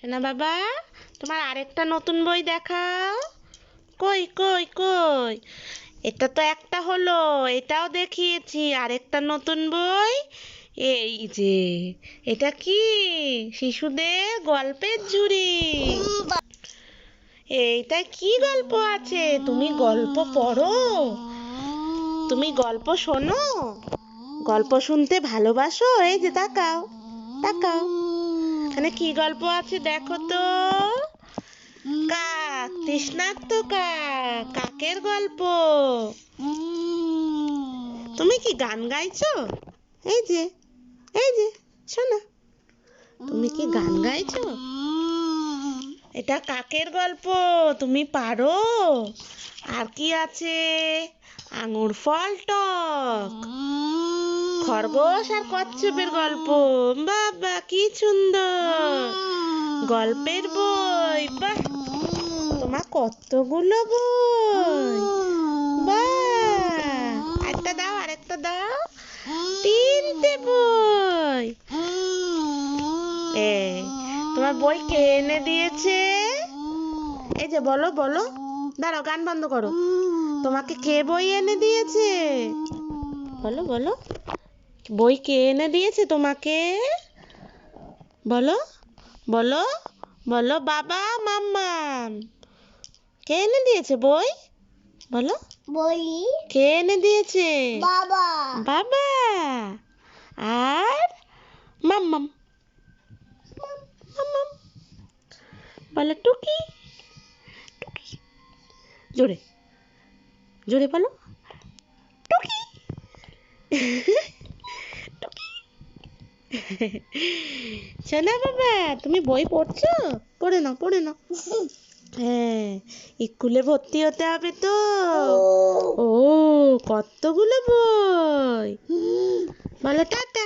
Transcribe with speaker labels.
Speaker 1: সোনা বাবা, তোমার আরেকটা নতুন বই দেখাও। কই কই কই? এটা তো একটা হলো, এটাও দেখিয়েছি, আরেকটা নতুন বই। এই যে, এটা কি? শিশুদের গল্পের ঝুড়ি। এইটা কি গল্প আছে? তুমি গল্প পড়ো। তুমি গল্প শোনো। গল্প শুনতে ভালোবাসো? এই যে, তাকাও তাকাও। এখানে কি গল্প আছে দেখো তো? কাক তৃষ্ণার্ত কাক, কাকের গল্প। তুমি কি গান গাইছো? এই যে এই যে, শোনো। তুমি কি গান গাইছো? এটা কাকের গল্প, তুমি পারো। আর কি আছে? আঙুর ফল টক। খরগোশ আর কচ্ছপের গল্প। বাবা, কি সুন্দর। গল্পের বই। বাহ! তোমার কতগুলো বই। বাহ! একটা দাও, আরেকটা দাও। তিনটে বই। এই তোমার বই কে এনে দিয়েছে? এই যে, বলো বলো। দাঁড়াও, গান বন্ধ করো। তোমাকে কে বই এনে দিয়েছে? বলো বলো। বই কে এনে দিয়েছে তোমাকে? বলো বলো বলো বাবা মাম্মাম কে এনে দিয়েছে বই? বলো।
Speaker 2: বলি
Speaker 1: কে এনে দিয়েছে?
Speaker 2: বাবা।
Speaker 1: বাবা। আর মাম্মাম। মাম্মাম। বলো টুকি। টুকি। জোরে। জোরে বলো। টুকি। শোনা বাবা তুমি বই পড়ছো? পড়ে নাও পড়ে নাও। হ্যাঁ স্কুলে ভর্তি হতে হবে তো। ও। কতগুলো বই? বলো টাটা।